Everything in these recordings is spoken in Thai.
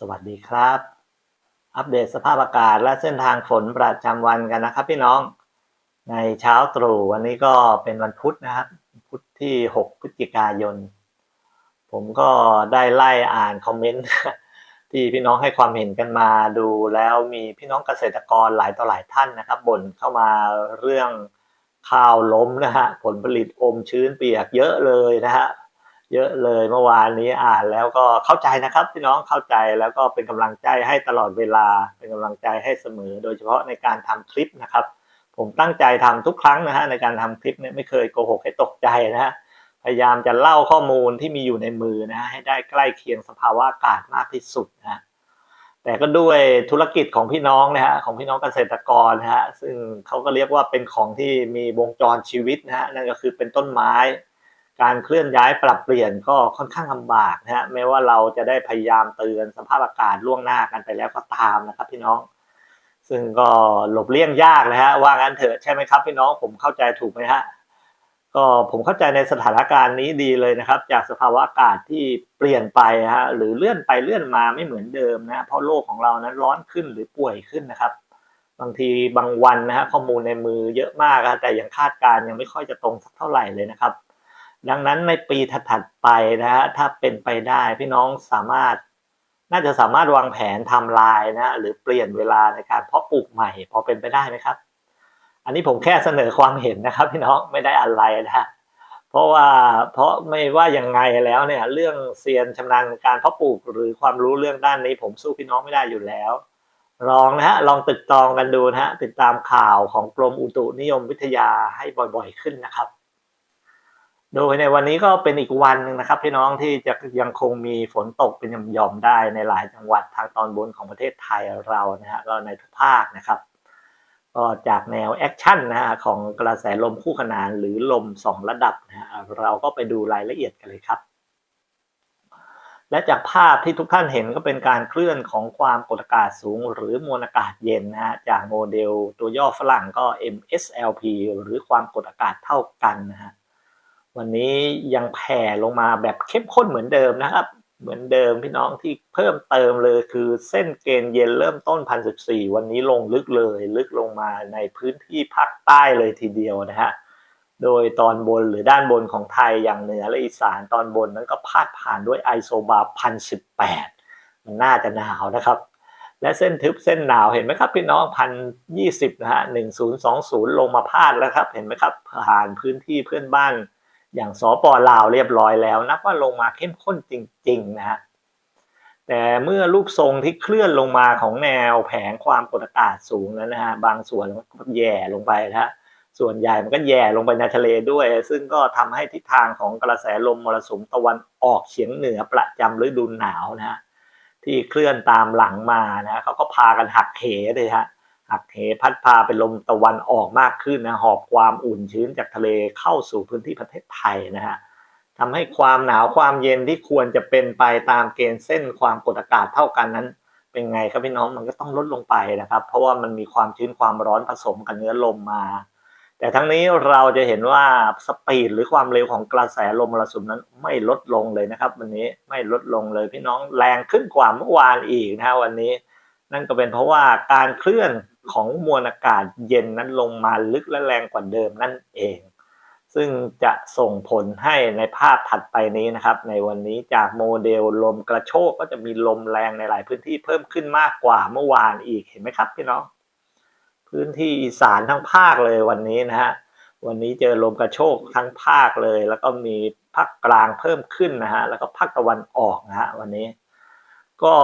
สวัสดีครับ อัปเดตสภาพอากาศและเส้นทางฝนประจำวันกันนะครับพี่น้อง ในเช้าตรู่วันนี้ก็เป็นวันพุธนะครับ พุธที่ 6 พฤศจิกายน ผมก็ได้ไล่อ่านคอมเมนต์ที่พี่น้องให้ความเห็นกันมาดูแล้วมีพี่น้องเกษตรกรหลายต่อหลายท่านนะครับบ่นเข้ามาเรื่องข้าวล้มนะฮะผลผลิตอมชื้นเปียกเยอะเลยนะฮะ เยอะเลยเมื่อวานนี้อ่านแล้วก็เข้าใจนะครับพี่น้องเข้าใจแล้วก็เป็นกำลังใจให้ตลอดเวลา เป็นกำลังใจให้เสมอ โดยเฉพาะในการทำคลิปนะครับ ผมตั้งใจทำทุกครั้งนะฮะในการทำคลิปเนี่ยไม่เคยโกหกให้ตกใจนะฮะพยายามจะเล่าข้อมูลที่มีอยู่ในมือนะฮะให้ได้ใกล้เคียงสภาวะอากาศมากที่สุดนะฮะแต่ก็ด้วยธุรกิจของพี่น้องนะฮะของพี่น้องเกษตรกรนะฮะซึ่งเขาก็เรียกว่าเป็นของที่มีวงจรชีวิตนะฮะนั่นก็คือเป็นต้นไม้ การเคลื่อนย้ายปรับเปลี่ยนก็ค่อนข้างลำบากนะฮะแม้ว่าเราจะได้พยายามเตือนสภาพอากาศล่วงหน้ากันไปแล้วก็ตามนะครับพี่น้อง ซึ่งก็หลบเลี่ยงยากนะฮะว่างั้นเถอะใช่ไหมครับพี่น้องผมเข้าใจถูกไหมฮะก็ผมเข้าใจในสถานการณ์นี้ดีเลยนะครับ จากสภาวะอากาศที่เปลี่ยนไปฮะหรือเลื่อนไปเลื่อนมาไม่เหมือนเดิมนะเพราะโลกของเรานั้นร้อนขึ้นหรือป่วยขึ้นนะครับ บางทีบางวันนะฮะข้อมูลในมือเยอะมากแต่ยังคาดการ์ยังไม่ค่อยจะตรงสักเท่าไหร่เลยนะครับ ดังนั้นในปีถัดๆไปนะฮะถ้าเป็นไปได้พี่น้องสามารถ น่าจะสามารถวางแผนทำลายนะหรือเปลี่ยนเวลาในการเพาะปลูกใหม่พอเป็นไปได้ไหมครับ อันนี้ผมแค่เสนอความเห็นนะครับ พี่น้องไม่ได้อะไรนะฮะเพราะว่าเพราะไม่ว่ายังไงแล้วเนี่ยเรื่องเซียนชำนาญการเพาะปลูกหรือความรู้เรื่องด้านนี้ ผมสู้พี่น้องไม่ได้อยู่แล้วลองนะฮะลองตึกตองกันดูนะฮะติดตามข่าวของกรมอุตุนิยมวิทยาให้บ่อยๆขึ้นนะครับ โดยในวันนี้ก็เป็นอีกวันหนึ่งนะครับพี่น้องที่จะยังคงมีฝนตกเป็นหย่อมๆได้ในหลายจังหวัดทางตอนบนของประเทศไทยเรานะฮะก็ในทุกภาคนะครับก็จากแนวแอคชั่นนะฮะของกระแสลมคู่ขนานหรือลมสองระดับนะฮะเราก็ไปดูรายละเอียดกันเลยครับ และจากภาพที่ทุกท่านเห็นก็เป็นการเคลื่อนของความกดอากาศสูง หรือมวลอากาศเย็นนะฮะจากโมเดลตัวย่อฝรั่งก็ MSLP หรือความกดอากาศเท่ากันนะฮะ วันนี้ยังแผ่ลงมาแบบเข้มข้นเหมือนเดิมนะครับ เหมือนเดิมพี่น้องที่เพิ่มเติมเลยคือเส้นเกณฑ์เย็นเริ่มต้นพันสิบสี่วันนี้ลงลึกเลย ลึกลงมาในพื้นที่ภาคใต้เลยทีเดียวนะฮะโดยตอนบนหรือด้านบนของไทยอย่างเหนือและอีสานตอนบนนั้นก็พาดผ่านด้วยไอโซบาพันสิบแปดมันน่าจะหนาวนะครับ และเส้นทึบเส้นหนาวเห็นไหมครับพี่น้องพันยี่สิบนะฮะหนึ่งศูนย์สองศูนย์ลงมาพาดแล้วครับ เห็นไหมครับผ่านพื้นที่เพื่อนบ้าน อย่างสปลาวเรียบร้อยแล้วนับว่าลงมาเข้มข้นจริงๆนะฮะแต่เมื่อรูปทรงที่เคลื่อนลงมาของแนวแผงความกดอากาศสูงนั้นนะฮะบางส่วนมันก็แย่ลงไปนะฮะส่วนใหญ่มันก็แย่ลงไปในทะเลด้วย ซึ่งก็ทำให้ทิศทางของกระแสลมมรสุมตะวันออกเฉียงเหนือประจำฤดูหนาวนะฮะที่เคลื่อนตามหลังมานะเขาก็พากันหักเหเลยฮะ หักเหพัดพาเป็นลมตะวันออกมากขึ้นนะหอบความอุ่นชื้นจากทะเลเข้าสู่พื้นที่ประเทศไทยนะฮะทำให้ความหนาวความเย็นที่ควรจะเป็นไปตามเกณฑ์เส้นความกดอากาศเท่ากันนั้น เป็นไงครับพี่น้องมันก็ต้องลดลงไปนะครับ เพราะว่ามันมีความชื้นความร้อนผสมกับเนื้อลมมา แต่ทั้งนี้เราจะเห็นว่าสปีดหรือความเร็วของกระแสลมมรสุมนั้นไม่ลดลงเลยนะครับ วันนี้ไม่ลดลงเลยพี่น้องแรงขึ้นกว่าเมื่อวานอีกนะฮะวันนี้ นั่นก็เป็นเพราะว่าการเคลื่อน ของมวลอากาศเย็นนั้นลงมาลึกและแรงกว่าเดิมนั่นเอง ซึ่งจะส่งผลให้ในภาพถัดไปนี้นะครับ ในวันนี้จากโมเดลลมกระโชกก็จะมีลมแรงในหลายพื้นที่เพิ่มขึ้นมากกว่าเมื่อวานอีกเห็นไหมครับพี่น้อง พื้นที่อีสานทั้งภาคเลยวันนี้นะฮะวันนี้เจอลมกระโชกทั้งภาคเลย แล้วก็มีภาคกลางเพิ่มขึ้นนะฮะแล้วก็ภาคตะวันออกนะฮะวันนี้ ก็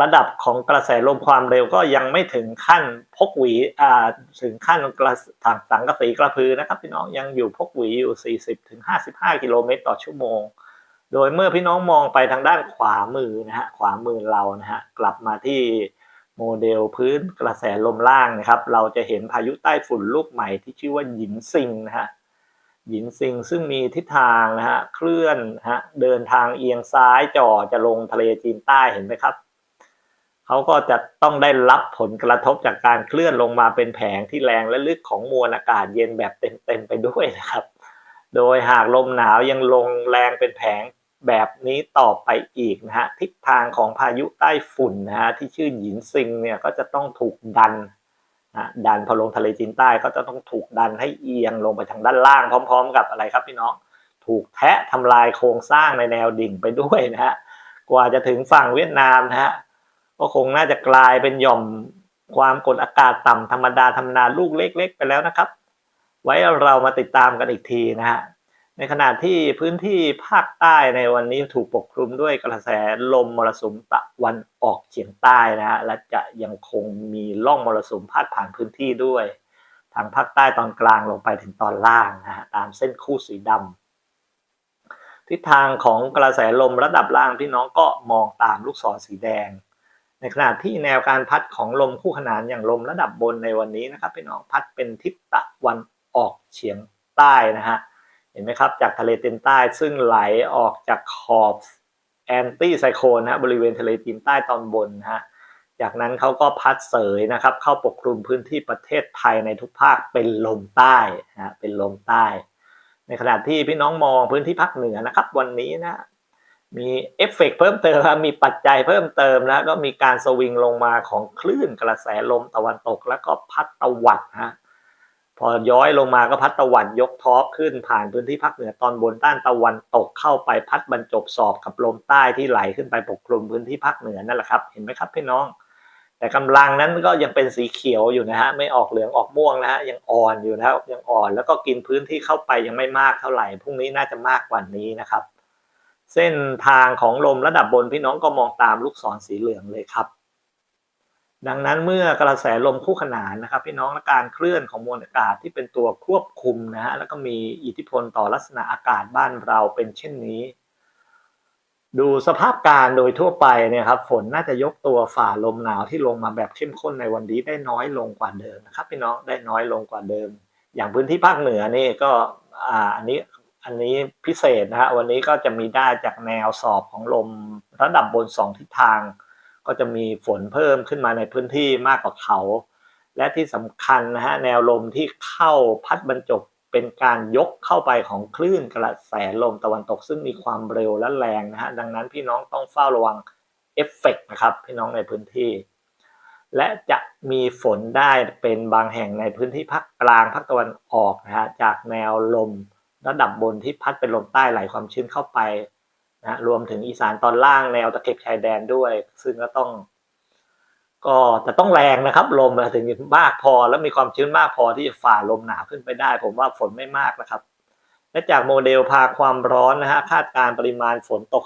ระดับของกระแสลมความเร็วก็ยังไม่ถึงขั้นพกหวีอ่าถึงขั้นกระถังสังกะสีกระพือนะครับ พี่น้องยังอยู่พกหวีอยู่ 40ถึง55 กิโลเมตรต่อชั่วโมง โดยเมื่อพี่น้องมองไปทางด้านขวามือนะฮะขวามือเรานะฮะกลับมาที่โมเดลพื้นกระแสลมล่างนะครับ เราจะเห็นพายุใต้ฝุ่นลูกใหม่ที่ชื่อว่าหยินซิงนะฮะหยินซิงซึ่งมีทิศทางนะฮะเคลื่อนฮะเดินทางเอียงซ้ายจ่อจะลงทะเลจีนใต้เห็นไหมครับ เขาก็จะต้องได้รับผลกระทบจากการเคลื่อนลงมาเป็นแผงที่แรงและลึกของมวลอากาศเย็นแบบเต็มๆไปด้วยนะครับ โดยหากลมหนาวยังลงแรงเป็นแผงแบบนี้ต่อไปอีกนะฮะทิศทางของพายุใต้ฝุ่นนะฮะที่ชื่อหยินซิงเนี่ยก็จะต้องถูกดันนะดันพอลงทะเลจีนใต้ก็จะต้องถูกดันให้เอียงลงไปทางด้านล่างพร้อม ๆ กับอะไรครับพี่น้อง ถูกแทะทำลายโครงสร้างในแนวดิ่งไปด้วยนะฮะกว่าจะถึงฝั่งเวียดนามนะฮะ ก็คงน่าจะกลายเป็นหย่อมความกดอากาศต่ำธรรมดาธรรมดาลูกเล็ก ๆ ไปแล้วนะครับ ไว้เรามาติดตามกันอีกทีนะฮะในขณะที่พื้นที่ภาคใต้ในวันนี้ถูกปกคลุมด้วยกระแสลมมรสุมตะวันออกเฉียงใต้นะฮะและจะยังคงมีร่องมรสุมพาดผ่านพื้นที่ด้วย ทางภาคใต้ตอนกลางลงไปถึงตอนล่างนะฮะตามเส้นคู่สีดำทิศทางของกระแสลมระดับล่างพี่น้องก็มองตามลูกศรสีแดง ในขณะที่แนวการพัดของลมคู่ขนานอย่างลมระดับบนในวันนี้นะครับพี่น้องพัดเป็นทิศตะวันออกเฉียงใต้นะฮะเห็นไหมครับจากทะเลจีนใต้ซึ่งไหลออกจากขอบแอนตี้ไซโคนนะฮะบริเวณทะเลจีนใต้ตอนบนนะฮะจากนั้นเขาก็พัดเสยนะครับเข้าปกคลุมพื้นที่ประเทศไทยในทุกภาคเป็นลมใต้นะฮะเป็นลมใต้ ในขณะที่พี่น้องมองพื้นที่ภาคเหนือนะครับ วันนี้นะ มีเอฟเฟกต์เพิ่มเติมมีปัจจัยเพิ่มเติมนะก็มีการสวิงลงมาของคลื่นกระแสลมตะวันตก แล้วก็พัดตะวันฮะพอย้อยลงมาก็พัดตะวันยกท็อปขึ้นผ่านพื้นที่ภาคเหนือตอนบนด้านตะวันตกเข้าไปพัดบรรจบสอบกับลมใต้ที่ไหลขึ้นไปปกคลุมพื้นที่ภาคเหนือนั่นแหละครับ เห็นไหมครับพี่น้อง แต่กำลังนั้นก็ยังเป็นสีเขียวอยู่นะฮะไม่ออกเหลืองออกม่วงนะฮะยังอ่อนอยู่นะครับยังอ่อนแล้วก็กินพื้นที่เข้าไปยังไม่มากเท่าไหร่พรุ่งนี้น่าจะมากกว่านี้นะครับ เส้นทางของลมระดับบนพี่น้องก็มองตามลูกศรสีเหลืองเลยครับ ดังนั้นเมื่อกระแสลมคู่ขนานนะครับ พี่น้องและการเคลื่อนของมวลอากาศที่เป็นตัวควบคุมนะฮะแล้วก็มีอิทธิพลต่อลักษณะอากาศบ้านเราเป็นเช่นนี้ ดูสภาพการโดยทั่วไปเนี่ยครับฝนน่าจะยกตัวฝ่าลมหนาวที่ลงมาแบบเข้มข้นในวันนี้ได้น้อยลงกว่าเดิมนะครับ พี่น้องได้น้อยลงกว่าเดิม อย่างพื้นที่ภาคเหนือนี่ก็อ่าอันนี้ อันนี้พิเศษนะฮะวันนี้ก็จะมีได้จากแนวสอบของลมระดับบนสองทิศทาง ก็จะมีฝนเพิ่มขึ้นมาในพื้นที่มากกว่าเขา และที่สำคัญนะฮะแนวลมที่เข้าพัดบรรจบเป็นการยกเข้าไปของคลื่นกระแสลมตะวันตกซึ่งมีความเร็วและแรงนะฮะดังนั้นพี่น้องต้องเฝ้าระวังเอฟเฟกนะครับพี่น้องในพื้นที่ และจะมีฝนได้เป็นบางแห่งในพื้นที่ภาคกลางภาคตะวันออกนะฮะจากแนวลม ระดับบนที่พัดเป็นลมใต้ไหลความชื้นเข้าไปนะรวมถึงอีสานตอนล่างแนวตะเข็บชายแดนด้วย ซึ่งก็ต้อง ก็จะต้องแรงนะครับ ลมถึงมากพอแล้วมีความชื้นมากพอที่จะฝ่าลมหนาวขึ้นไปได้ ผมว่าฝนไม่มากนะครับ และจากโมเดลพาความร้อนนะฮะคาดการปริมาณฝนตก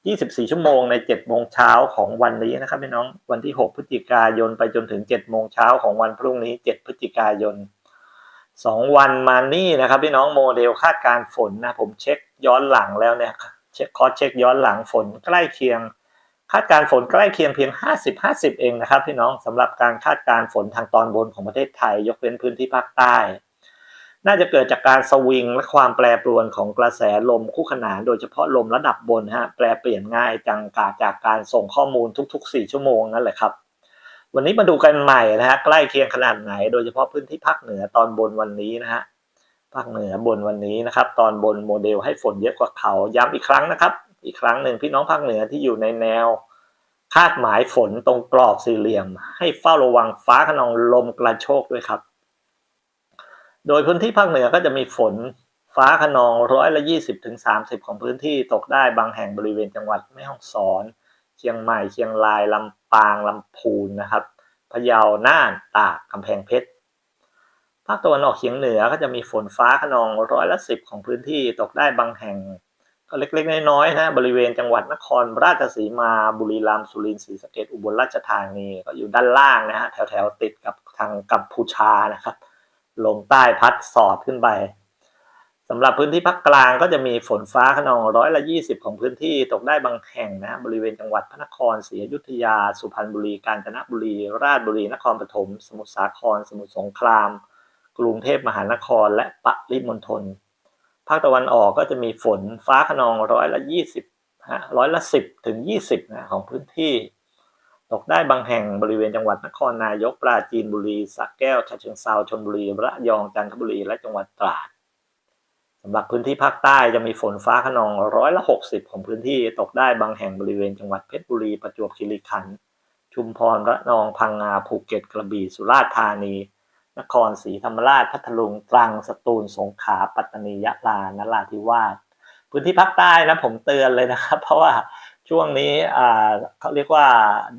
24 ชั่วโมงใน 7 โมงเช้าของวันนี้นะครับพี่น้องวันที่ 6 พฤศจิกายนไปจนถึง 7 โมงเช้าของวันพรุ่งนี้ 7 พฤศจิกายน สองวันมานี่นะครับพี่น้องโมเดลคาดการฝนนะผมเช็คย้อนหลังแล้วเนี่ยเช็คคอเช็คย้อนหลังฝนใกล้เคียง คาดการฝนใกล้เคียงเพียง 50-50 เองนะครับพี่น้องสำหรับการคาดการฝนทางตอนบนของประเทศไทย ยกเว้นพื้นที่ภาคใต้ น่าจะเกิดจากการสวิงและความแปรปรวนของกระแสลมคู่ขนานโดยเฉพาะลมระดับบนฮะแปรเปลี่ยนง่ายจังกาจากการส่งข้อมูลทุก ๆ 4 ชั่วโมงนั่นแหละครับ วันนี้มาดูกันใหม่นะฮะใกล้เคียงขนาดไหน โดยเฉพาะพื้นที่ภาคเหนือตอนบนวันนี้นะฮะภาคเหนือบนวันนี้นะครับ ตอนบนโมเดลให้ฝนเยอะกว่าเขาย้ำอีกครั้งนะครับ อีกครั้งหนึ่งพี่น้องภาคเหนือที่อยู่ในแนว คาดหมายฝนตรงกรอบสี่เหลี่ยม ให้เฝ้าระวังฟ้าขนองลมกระโชกด้วยครับ โดยพื้นที่ภาคเหนือก็จะมีฝนฟ้าขนองร้อยละยี่สิบถึงสามสิบของพื้นที่ตกได้บางแห่งบริเวณจังหวัดแม่ฮ่องสอน เชียงใหม่ เชียงราย ลำปาง ลำพูนนะครับ พะเยา น่าน ตาก กำแพงเพชร ภาคตะวันออกเฉียงเหนือก็จะมีฝนฟ้าขนองร้อยละสิบของพื้นที่ตกได้บางแห่ง ก็เล็กๆ น้อยๆนะ บริเวณจังหวัดนครราชสีมา บุรีรัมย์ สุรินทร์ ศรีสะเกษอุบลราชธานี ก็อยู่ด้านล่างนะฮะ แถวๆ ติดกับทางกัมพูชานะครับ ลงใต้พัดสอดขึ้นไป สำหรับพื้นที่ภาคกลางก็จะมีฝนฟ้าขนองร้อยละยี่สิบของพื้นที่ตกได้บางแห่งนะบริเวณจังหวัดพระนครศรีอยุธยา สุพรรณบุรี กาญจนบุรี ราชบุรี นครปฐม สมุทรสาคร สมุทรสงคราม กรุงเทพมหานคร และปริมณฑล ภาคตะวันออกก็จะมีฝนฟ้าขนองร้อยละยี่สิบฮะร้อยละสิบถึงยี่สิบนะของพื้นที่ ตกได้บางแห่งบริเวณจังหวัดนครนายก ปราจีนบุรีสระแก้วฉะเชิงเซาชลบุรี ระยอง จันทบุรี และจังหวัดตราด สำหรับพื้นที่ภาคใต้จะมีฝนฟ้าขนองร้อยละ 60 ของพื้นที่ตกได้บางแห่งบริเวณจังหวัดเพชรบุรีประจวบคีรีขันธ์ชุมพรระนองพังงาภูเก็ตกระบี่สุราษฎร์ธานี นครศรีธรรมราชพัทลุงตรังสตูลสงขลาปัตตานียะลานราธิวาสพื้นที่ภาคใต้นะผมเตือนเลยนะครับ เพราะว่าช่วงนี้เขาเรียกว่า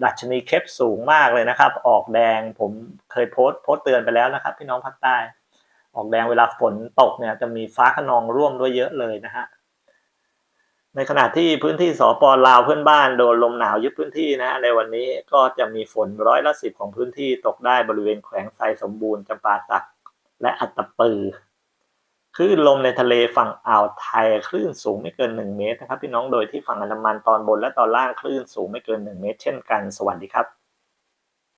ดัชนีเคปสูงมากเลยนะครับ ออกแดงผมเคยโพสต์โพสต์เตือนไปแล้วนะครับ พี่น้องภาคใต้ ออกแดงเวลาฝนตกเนี่ยจะมีฟ้าขนองร่วมด้วยเยอะเลยนะฮะในขณะที่พื้นที่สปลาวเพื่อนบ้านโดนลมหนาวยึดพื้นที่นะในวันนี้ก็จะมีฝนร้อยละสิบของพื้นที่ตกได้บริเวณแขวงไซสมบูรณ์จำปาสัก และอัตตปือคลื่นลมในทะเลฝั่งอ่าวไทยคลื่นสูงไม่เกิน 1 เมตรนะครับพี่น้องโดยที่ฝั่งอันดามันตอนบนและตอนล่างคลื่นสูงไม่เกิน 1 เมตร เช่นกัน สวัสดีครับ